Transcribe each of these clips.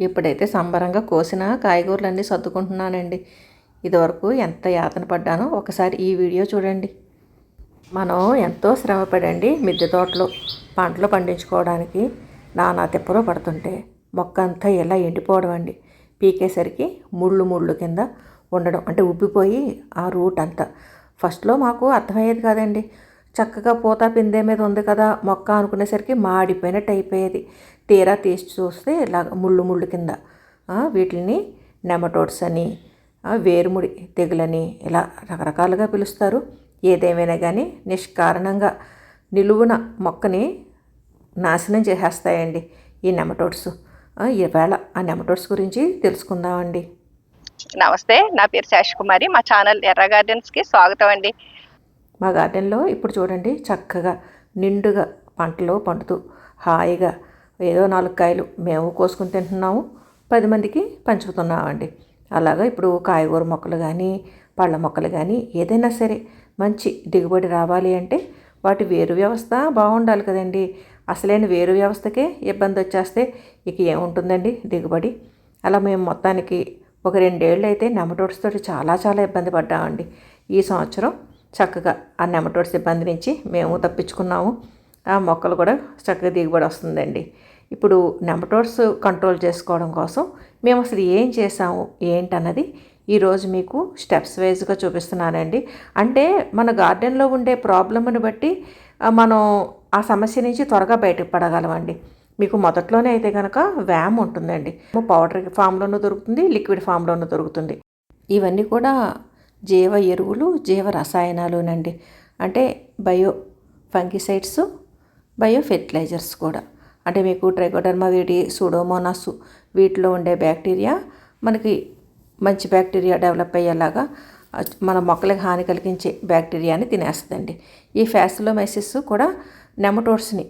ఇప్పుడైతే సంబరంగా కోసిన కాయగూరలన్నీ సర్దుకుంటున్నానండి. ఇదివరకు ఎంత యాతన పడ్డానో ఒకసారి ఈ వీడియో చూడండి. మనం ఎంతో శ్రమపడండి మిద్దె తోటలో పంటలు పండించుకోవడానికి. నానా తిప్పలు పడుతుంటే మొక్క అంతా ఇలా ఎండిపోవడం అండి. పీకేసరికి ముళ్ళు ముళ్ళు కింద ఉండడం. అంటే ఉబ్బిపోయి ఆ రూట్ అంతా. ఫస్ట్లో మాకు అర్థమయ్యేది కాదండి. చక్కగా పూత పిందే మీద ఉంది కదా మొక్క అనుకునేసరికి మాడిపోయినట్టు అయిపోయేది. తీరా తీసి చూస్తే ఇలా ముళ్ళు ముళ్ళు కింద వీటిని నెమటోడ్స్ అని వేరుముడి తెగులని ఇలా రకరకాలుగా పిలుస్తారు. ఏదేమైనా కానీ నిష్కారణంగా నిలువున మొక్కని నాశనం చేసేస్తాయండి ఈ నెమటోడ్స్. ఈవేళ ఆ నెమటోడ్స్ గురించి తెలుసుకుందామండి. నమస్తే నా పేరు శేష్ కుమారి మా ఛానల్ ఎర్ర గార్డెన్స్కి స్వాగతం అండి. మా గార్డెన్లో ఇప్పుడు చూడండి చక్కగా నిండుగా పంటలు పండుతూ హాయిగా ఏదో నాలుగు కాయలు మేము కోసుకుని తింటున్నాము పది మందికి పంచుతున్నామండి. అలాగా ఇప్పుడు కాయగూర మొక్కలు కానీ పళ్ళ మొక్కలు కానీ ఏదైనా సరే మంచి దిగుబడి రావాలి అంటే వాటి వేరు వ్యవస్థ బాగుండాలి కదండి. అసలైన వేరు వ్యవస్థకే ఇబ్బంది వచ్చేస్తే ఇక ఏముంటుందండి దిగుబడి? అలా మేము మొత్తానికి ఒక రెండేళ్ళు అయితే నెమటోడ్స్ తోటి చాలా చాలా ఇబ్బంది పడ్డామండి. ఈ సంవత్సరం చక్కగా ఆ నెమటోడ్ ఇబ్బంది నుంచి మేము తప్పించుకున్నాము. ఆ మొక్కలు కూడా చక్కగా దిగుబడి వస్తుందండి. ఇప్పుడు నెమటోడ్స్ కంట్రోల్ చేసుకోవడం కోసం మేము అసలు ఏం చేసాము ఏంటన్నది ఈరోజు మీకు స్టెప్స్ వైజ్గా చూపిస్తున్నానండి. అంటే మన గార్డెన్లో ఉండే ప్రాబ్లమ్ని బట్టి మనం ఆ సమస్య నుంచి త్వరగా బయటకు పడగలమండి. మీకు మొదట్లోనే అయితే కనుక వ్యామ్ ఉంటుందండి. పౌడర్ ఫామ్లోనూ దొరుకుతుంది లిక్విడ్ ఫామ్లోనూ దొరుకుతుంది. ఇవన్నీ కూడా జీవ ఎరువులు జీవ రసాయనాలునండి. అంటే బయో ఫంగిసైడ్స్ బయో ఫెర్టిలైజర్స్ కూడా. అంటే మీకు ట్రైకోడర్మా వీటి సూడోమోనాస్ వీటిలో ఉండే బ్యాక్టీరియా మనకి మంచి బ్యాక్టీరియా డెవలప్ అయ్యేలాగా మన మొక్కలకు హాని కలిగించే బ్యాక్టీరియాని తినేస్తుందండి. ఈ ఫ్యాసిలోమైసిస్ కూడా నెమటోడ్స్ని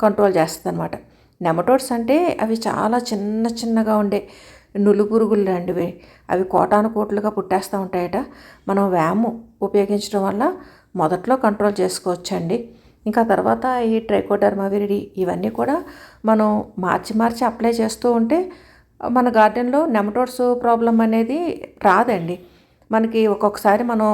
కంట్రోల్ చేస్తుంది అనమాట నెమటోడ్స్ అంటే అవి చాలా చిన్న చిన్నగా ఉండే నులుపురుగులు లాంటివి. అవి కోటాను కోట్లుగా పుట్టేస్తూ ఉంటాయట. మనం వ్యాము ఉపయోగించడం వల్ల మొదట్లో కంట్రోల్ చేసుకోవచ్చండి. ఇంకా తర్వాత ఈ ట్రైకోడర్మావిరిడి ఇవన్నీ కూడా మనం మార్చి మార్చి అప్లై చేస్తూ ఉంటే మన గార్డెన్లో నెమటోడ్స్ ప్రాబ్లం అనేది రాదండి. మనకి ఒక్కొక్కసారి మనం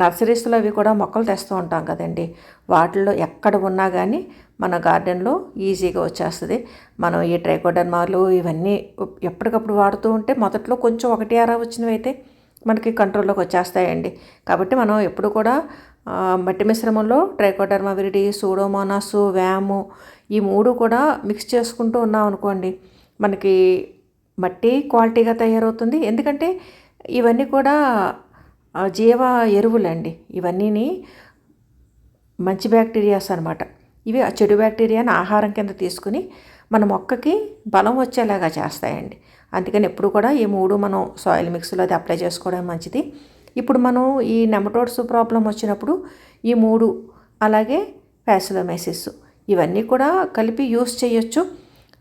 నర్సరీస్లో అవి కూడా మొక్కలు తెస్తూ ఉంటాం కదండి. వాటిల్లో ఎక్కడ ఉన్నా కానీ మన గార్డెన్లో ఈజీగా వచ్చేస్తుంది. మనం ఈ ట్రైకోడర్మాలు ఇవన్నీ ఎప్పటికప్పుడు వాడుతూ ఉంటే మొదట్లో కొంచెం ఒకటి అరా వచ్చినవి అయితే మనకి కంట్రోల్లోకి వచ్చేస్తాయండి. కాబట్టి మనం ఎప్పుడు కూడా మట్టి మిశ్రమంలో ట్రైకోడర్మా విరిడి సూడోమోనాసు వ్యాము ఈ మూడు కూడా మిక్స్ చేసుకుంటూ ఉన్నాం అనుకోండి మనకి మట్టి క్వాలిటీగా తయారవుతుంది. ఎందుకంటే ఇవన్నీ కూడా జీవ ఎరువులండి. ఇవన్నీని మంచి బ్యాక్టీరియాస్ అనమాట ఇవి ఆ చెడు బ్యాక్టీరియాని ఆహారం కింద తీసుకుని మన మొక్కకి బలం వచ్చేలాగా చేస్తాయండి. అందుకని ఎప్పుడు కూడా ఈ మూడు మనం సాయిల్ మిక్స్లో అది అప్లై చేసుకోవడం మంచిది. ఇప్పుడు మనం ఈ నెమటోడ్స్ ప్రాబ్లం వచ్చినప్పుడు ఈ మూడు అలాగే ప్యాసిలోమైసిస్ ఇవన్నీ కూడా కలిపి యూస్ చేయొచ్చు.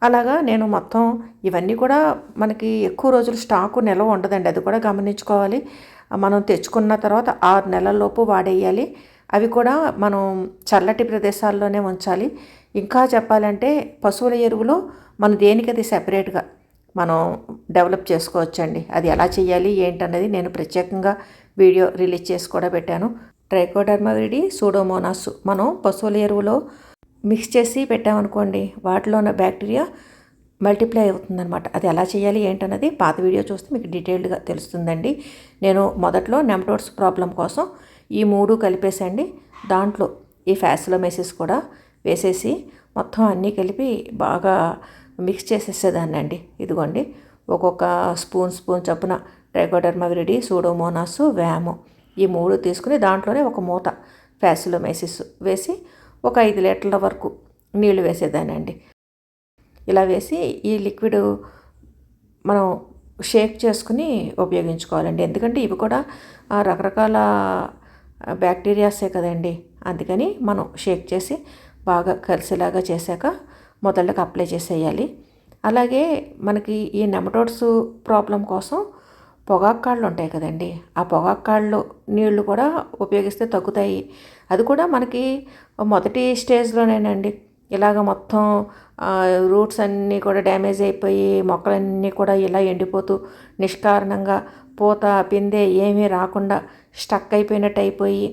అలాగా నేను మొత్తం ఇవన్నీ కూడా మనకి ఎక్కువ రోజులు స్టాకు నిల్వ ఉండదండి. అది కూడా గమనించుకోవాలి. మనం తెచ్చుకున్న తర్వాత ఆరు నెలల్లోపు వాడేయాలి. అవి కూడా మనం చల్లటి ప్రదేశాల్లోనే ఉంచాలి. ఇంకా చెప్పాలంటే పశువుల ఎరువులో మనం దేనికి అది సెపరేట్గా మనం డెవలప్ చేసుకోవచ్చండి? అది ఎలా చేయాలి? ఏంటన్నది నేను ప్రత్యేకంగా వీడియో రిలీజ్ చేసి కూడా పెట్టాను. ట్రైకోడర్మవిడి సూడోమోనాస్ మనం పశువుల ఎరువులో మిక్స్ చేసి పెట్టామనుకోండి వాటిలో ఉన్న బ్యాక్టీరియా మల్టిప్లై అవుతుందన్నమాట. అది ఎలా చేయాలి ఏంటన్నది పాత వీడియో చూస్తే మీకు డీటెయిల్డ్గా తెలుస్తుందండి. నేను మొదట్లో నెమటోడ్స్ ప్రాబ్లం కోసం ఈ మూడు కలిపేసండి. దాంట్లో ఈ ఫ్యాసిలోమైసిస్ కూడా వేసేసి మొత్తం అన్నీ కలిపి బాగా మిక్స్ చేసేసేదాన్ని అండి ఇదిగోండి ఒక్కొక్క స్పూన్ స్పూన్ చొప్పున ట్రైకోడర్మవిరిడి సూడోమోనాస్ వ్యాము ఈ మూడు తీసుకుని దాంట్లోనే ఒక మూత ఫ్యాసిలోమైసిస్ వేసి ఒక ఐదు లీటర్ల వరకు నీళ్ళు వేసేదానండి ఇలా వేసి ఈ లిక్విడ్ మనం షేక్ చేసుకుని ఉపయోగించుకోవాలండి. ఎందుకంటే ఇవి కూడా రకరకాల బ్యాక్టీరియాసే కదండి. అందుకని మనం షేక్ చేసి బాగా కలిసేలాగా చేశాక మొదళ్ళకి అప్లై చేసేయాలి. అలాగే మనకి ఈ నెమటోడ్స్ ప్రాబ్లం కోసం పొగాక్కాళ్ళు ఉంటాయి కదండి. ఆ పొగాక్కాళ్ళు నీళ్ళు కూడా ఉపయోగిస్తే తగ్గుతాయి. అది కూడా మనకి మొదటి స్టేజ్లోనేనండి. ఇలాగ మొత్తం రూట్స్ అన్నీ కూడా డ్యామేజ్ అయిపోయి మొక్కలన్నీ కూడా ఇలా ఎండిపోతూ నిష్కారణంగా పూత పిందె ఏమీ రాకుండా స్టక్ అయిపోయినట్టు అయిపోయి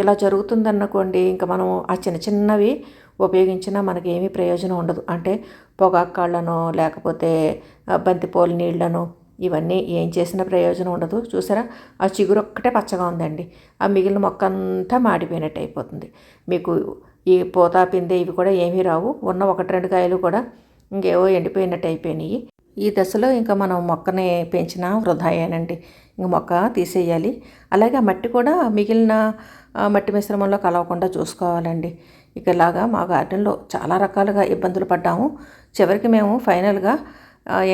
ఇలా జరుగుతుందనుకోండి ఇంకా మనం ఆ చిన్న చిన్నవి ఉపయోగించినా మనకి ఏమీ ప్రయోజనం ఉండదు. అంటే పొగాకాళ్ళనో లేకపోతే బంతిపూల నీళ్ళను ఇవన్నీ ఏం చేసినా ప్రయోజనం ఉండదు. చూసారా? ఆ చిగురు ఒక్కటే పచ్చగా ఉందండి. ఆ మిగిలిన మొక్క అంతా మాడిపోయినట్టు అయిపోతుంది. మీకు ఈ పూత పిందె ఇవి కూడా ఏమీ రావు. ఉన్న ఒకటి రెండు కాయలు కూడా ఇంకేవో ఎండిపోయినట్టు అయిపోయినాయి. ఈ దశలో ఇంకా మనం మొక్కని పెంచిన వృధాయేనండి. ఇంక మొక్క తీసేయాలి. అలాగే ఆ మట్టి కూడా మిగిలిన మట్టి మిశ్రమంలో కలవకుండా చూసుకోవాలండి. ఇక ఇలాగా మా గార్డెన్లో చాలా రకాలుగా ఇబ్బందులు పడ్డాము. చివరికి మేము ఫైనల్గా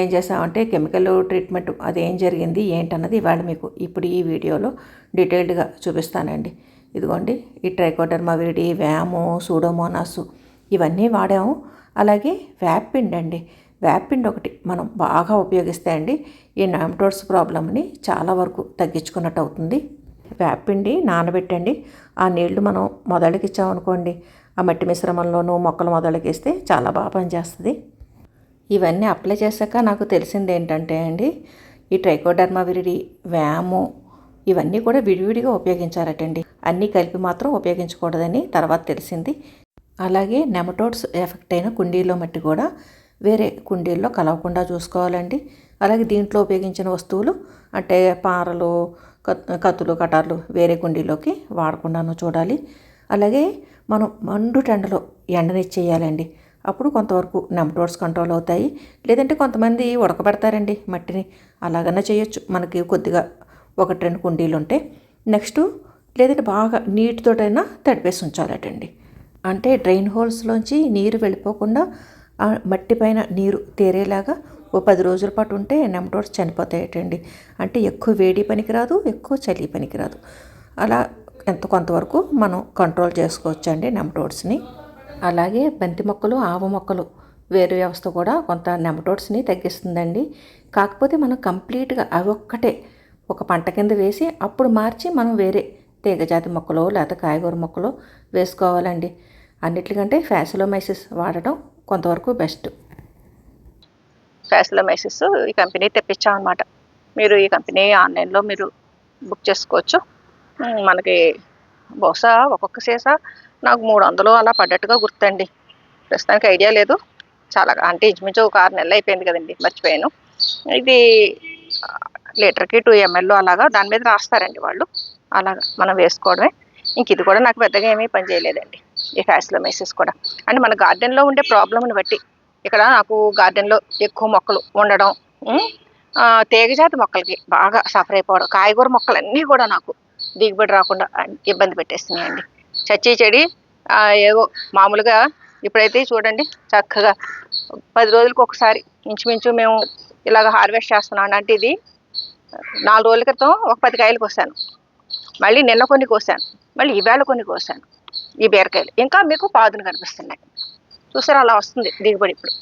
ఏం చేసామంటే కెమికల్ ట్రీట్మెంట్ అది ఏం జరిగింది ఏంటన్నది ఇవాళ మీకు ఇప్పుడు ఈ వీడియోలో డీటెయిల్డ్గా చూపిస్తానండి. ఇదిగోండి ఈ ట్రైకోడర్మా విరిడి వ్యామో సూడోమోనాసు ఇవన్నీ వాడాము. అలాగే వ్యాపిండ్ అండి. వ్యాపిండ్ ఒకటి మనం బాగా ఉపయోగిస్తే అండి ఈ నామ్టోడ్స్ ప్రాబ్లమ్ని చాలా వరకు తగ్గించుకున్నట్టు అవుతుంది. వ్యాపిండి నానబెట్టండి. ఆ నీళ్ళు మనం మొదలకి ఇచ్చామనుకోండి ఆ మట్టి మిశ్రమంలోనూ మొక్కలు మొదలకిస్తే చాలా బాగా పనిచేస్తుంది. ఇవన్నీ అప్లై చేశాక నాకు తెలిసింది ఏంటంటే అండి ఈ ట్రైకోడర్మా విరిడి వ్యాము ఇవన్నీ కూడా విడివిడిగా ఉపయోగించారటండి. అన్నీ కలిపి మాత్రం ఉపయోగించకూడదని తర్వాత తెలిసింది. అలాగే నెమటోడ్స్ ఎఫెక్ట్ అయిన కుండీలో మట్టి కూడా వేరే కుండీల్లో కలవకుండా చూసుకోవాలండి. అలాగే దీంట్లో ఉపయోగించిన వస్తువులు అంటే పారలు కత్- కత్తులు కటార్లు వేరే కుండీలోకి వాడకుండాను చూడాలి. అలాగే మనం మండు టెండలో ఎండనిచ్చేయాలండి అప్పుడు కొంతవరకు నెమటోడ్స్ కంట్రోల్ అవుతాయి. లేదంటే కొంతమంది ఉడకబెడతారండి మట్టిని. అలాగన్నా చేయొచ్చు. మనకి కొద్దిగా ఒకటి రెండు కుండీలు ఉంటే నెక్స్ట్ లేదంటే బాగా నీటితోటైనా తడిపేసి ఉంచాలటండి. అంటే డ్రైన్ హోల్స్లోంచి నీరు వెళ్ళిపోకుండా ఆ మట్టి పైన నీరు తేరేలాగా ఓ పది రోజుల పాటు ఉంటే నెమటోడ్స్ చనిపోతాయటండి. అంటే ఎక్కువ వేడి పనికిరాదు ఎక్కువ చలి పనికిరాదు. అలా ఎంత కొంతవరకు మనం కంట్రోల్ చేసుకోవచ్చండి నెమటోడ్స్ని అలాగే బంతి మొక్కలు ఆవ మొక్కలు వేరు వ్యవస్థ కూడా కొంత నెమటోడ్స్ని తగ్గిస్తుందండి. కాకపోతే మనం కంప్లీట్గా అవి ఒక్కటే ఒక పంట కింద వేసి అప్పుడు మార్చి మనం వేరే తీగజాతి మొక్కలు లేకపోతే కాయగూర మొక్కలు వేసుకోవాలండి. అన్నిటికంటే ఫ్యాసిలోమైసిస్ వాడటం కొంతవరకు బెస్ట్ ఫ్యాసిలోమైసిస్ ఈ కంపెనీ తెప్పించాం అనమాట మీరు ఈ కంపెనీ ఆన్లైన్లో మీరు బుక్ చేసుకోవచ్చు. మనకి బహుశా ఒక్కొక్క సీసా నాకు మూడు వందలు అలా పడ్డట్టుగా గుర్తండి. ప్రస్తుతానికి ఐడియా లేదు. చాలా అంటే ఇంచుమించు ఒక ఆరు నెలలు అయిపోయింది కదండి మర్చిపోయాను. ఇది లీటర్కి టూ ఎంఎల్ అలాగా దాని మీద రాస్తారండి వాళ్ళు. అలాగా మనం వేసుకోవడమే. ఇంక ఇది కూడా నాకు పెద్దగా ఏమీ పని చేయలేదండి. ఈ ఫ్యాసిలోమైసిస్ కూడా. అంటే మన గార్డెన్లో ఉండే ప్రాబ్లమ్ని బట్టి ఇక్కడ నాకు గార్డెన్లో ఎక్కువ మొక్కలు ఉండడం తీగజాతి మొక్కలకి బాగా సఫర్ అయిపోవడం కాయగూర మొక్కలన్నీ కూడా నాకు దిగుబడి రాకుండా ఇబ్బంది పెట్టేస్తున్నాయండి. చచ్చి చెడి ఏవో మామూలుగా ఇప్పుడైతే చూడండి చక్కగా పది రోజులకు ఒకసారి ఇంచుమించు మేము ఇలాగ హార్వెస్ట్ చేస్తున్నాం. అంటే ఇది నాలుగు రోజుల క్రితం ఒక పది కాయలు వస్తాను. మళ్ళీ నిన్న కొన్ని కోసాను మళ్ళీ ఈవేళ కొన్ని కోసాను ఈ బీరకాయలు. ఇంకా మీకు పాదులు కనిపిస్తున్నాయి. చూసారా అలా వస్తుంది దిగుబడి ఇప్పుడు.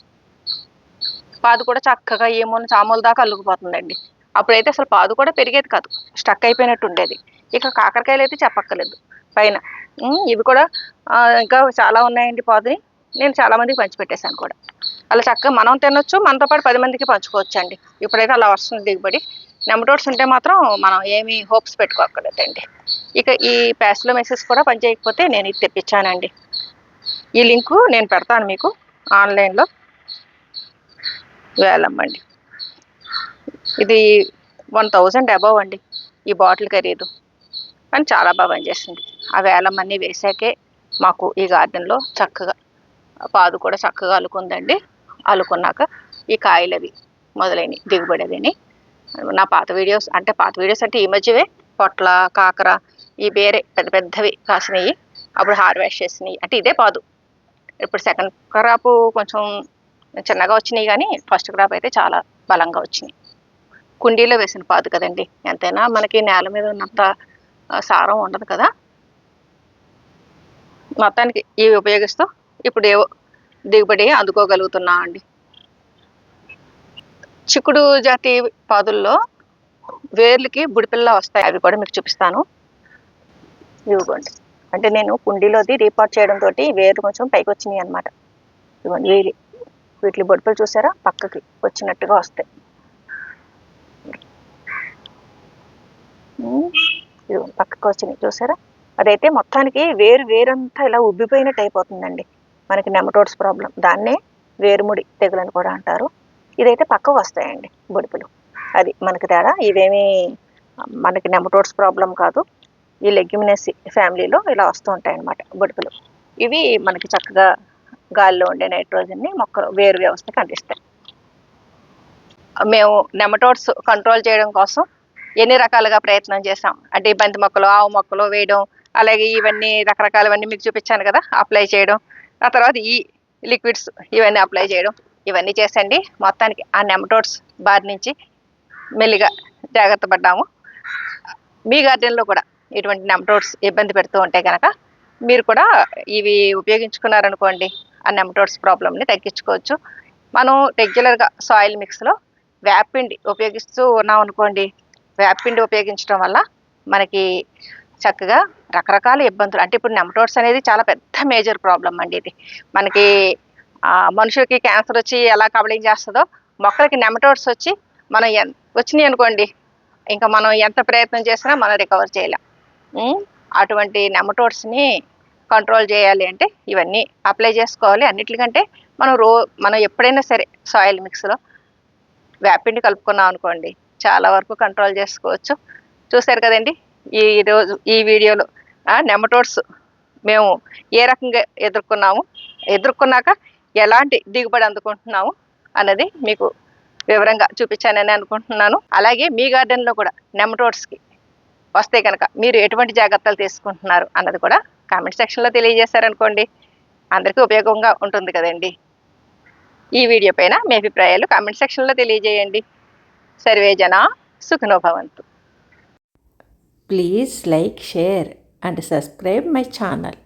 పాదు కూడా చక్కగా ఏమో చామూల దాకా అల్లుకుపోతుందండి. అప్పుడైతే అసలు పాదు కూడా పెరిగేది కాదు. స్టక్ అయిపోయినట్టు ఉండేది. ఇక కాకరకాయలు అయితే చెప్పక్కర్లేదు. పైన ఇవి కూడా ఇంకా చాలా ఉన్నాయండి పాదుని. నేను చాలా మందికి పంచిపెట్టేశాను కూడా. అలా చక్కగా మనం తినొచ్చు మనతో పాటు పది మందికి పంచుకోవచ్చు అండి ఇప్పుడైతే అలా వస్తుంది దిగుబడి. నెమటోడ్స్ ఉంటే మాత్రం మనం ఏమీ హోప్స్ పెట్టుకోక్కర్లేదండి. ఇక ఈ ప్యాస్లో మెసేజ్ కూడా పనిచేయకపోతే నేను ఇది తెప్పించానండి. ఈ లింకు నేను పెడతాను మీకు ఆన్లైన్లో. వేలమ్మండి. ఇది వన్ థౌజండ్ అబవ్ అండి ఈ బాటిల్ ఖరీదు. కానీ చాలా బాగా పనిచేసింది ఆ వేలమ్మన్నీ వేసాకే మాకు ఈ గార్డెన్లో చక్కగా పాదు కూడా చక్కగా అలుకుందండి. అలుకున్నాక ఈ కాయలు అవి మొదలైనవి దిగుబడి అవిని నా పాత వీడియోస్ అంటే పాత వీడియోస్ అంటే ఈ మధ్యవే పొట్ల కాకర ఈ వేరే పెద్ద పెద్దవి కాసినవి అప్పుడు హార్వెస్ట్ చేసినవి అంటే ఇదే పాదు. ఇప్పుడు సెకండ్ క్రాప్ కొంచెం చిన్నగా వచ్చినాయి కానీ ఫస్ట్ క్రాప్ అయితే చాలా బలంగా వచ్చినాయి. కుండీలో వేసిన పాదు కదండి. ఎంతైనా మనకి నేల మీద ఉన్నంత సారం ఉండదు కదా. మొత్తానికి ఇవి ఉపయోగిస్తూ ఇప్పుడు ఏవో దిగుబడి అందుకోగలుగుతున్నా అండి చిక్కుడు జాతి పాదుల్లో వేర్లకి బుడిపిల్ల వస్తాయి. అవి కూడా మీకు చూపిస్తాను. ఇవ్వండి. అంటే నేను కుండీలోది రీపాట్ చేయడం తోటి వేర్లు కొంచెం పైకి వచ్చినాయి అనమాట ఇవ్వండి. వీరి వీటి బొడుపులు చూసారా? పక్కకి వచ్చినట్టుగా వస్తాయి. ఉమ్, ఇదిగోండి పక్కకి వచ్చినాయి. చూసారా? అదైతే మొత్తానికి వేరు వేరంతా ఇలా ఉబ్బిపోయినట్టు అయిపోతుందండి. మనకి నెమటోడ్స్ ప్రాబ్లం. దాన్నే వేరుముడి తెగులని కూడా అంటారు. ఇదైతే పక్కకు వస్తాయండి బొడుపులు. అది మనకి తేడా. ఇవేమి మనకి నెమటోడ్స్ ప్రాబ్లం కాదు. ఈ లెగ్యుమినసీ ఫ్యామిలీలో ఇలా వస్తూ ఉంటాయి అన్నమాట బొడుపులు. ఇవి మనకి చక్కగా గాలిలో ఉండే నైట్రోజన్ని మొక్కలు వేరు వ్యవస్థకి అందిస్తాయి మేము నెమటోడ్స్ కంట్రోల్ చేయడం కోసం ఎన్ని రకాలుగా ప్రయత్నం చేసాం అంటే బంతి మొక్కలు ఆవు మొక్కలు వేయడం అలాగే ఇవన్నీ రకరకాలవన్నీ మీకు చూపించాను కదా అప్లై చేయడం ఆ తర్వాత ఈ లిక్విడ్స్ ఇవన్నీ అప్లై చేయడం. ఇవన్నీ చేసండి మొత్తానికి ఆ నెమటోడ్స్ బారి నుంచి మెల్లిగా జాగ్రత్త పడ్డాము. మీ గార్డెన్లో కూడా ఇటువంటి నెమటోడ్స్ ఇబ్బంది పెడుతూ ఉంటే కనుక మీరు కూడా ఇవి ఉపయోగించుకున్నారనుకోండి ఆ నెమటోడ్స్ ప్రాబ్లమ్ని తగ్గించుకోవచ్చు. మనం రెగ్యులర్గా సాయిల్ మిక్స్లో వేపిండి ఉపయోగిస్తూ ఉన్నాం అనుకోండి వేపిండి ఉపయోగించడం వల్ల మనకి చక్కగా రకరకాల ఇబ్బందులు అంటే ఇప్పుడు నెమటోడ్స్ అనేది చాలా పెద్ద మేజర్ ప్రాబ్లం అండి ఇది. మనకి మనుషులకి క్యాన్సర్ వచ్చి ఎలా కబలింగ్ చేస్తుందో మొక్కలకి నెమటోడ్స్ వచ్చి మనం ఎన్ వచ్చినాయి అనుకోండి ఇంకా మనం ఎంత ప్రయత్నం చేసినా మనం రికవర్ చేయలేం. అటువంటి నెమటోడ్స్ని కంట్రోల్ చేయాలి అంటే ఇవన్నీ అప్లై చేసుకోవాలి. అన్నిటికంటే మనం రో మనం ఎప్పుడైనా సరే సాయిల్ మిక్స్లో వేపిండి కలుపుకున్నాం అనుకోండి చాలా వరకు కంట్రోల్ చేసుకోవచ్చు. చూశారు కదండి ఈ రోజు ఈ వీడియోలో నెమటోడ్స్ మేము ఏ రకంగా ఎదుర్కొన్నాము? ఎదుర్కొన్నాక ఎలాంటి దిగుబడి అందుకుంటున్నాము అన్నది మీకు వివరంగా చూపించానని అనుకుంటున్నాను. అలాగే మీ గార్డెన్లో కూడా నెమటోడ్స్కి వస్తే కనుక మీరు ఎటువంటి జాగ్రత్తలు తీసుకుంటున్నారు అన్నది కూడా కామెంట్ సెక్షన్లో తెలియజేశారనుకోండి. అందరికీ ఉపయోగంగా ఉంటుంది కదండి. ఈ వీడియో పైన మీ అభిప్రాయాలు కామెంట్ సెక్షన్లో తెలియజేయండి. సర్వే జన సుఖనోభవంతు please like share and subscribe my channel.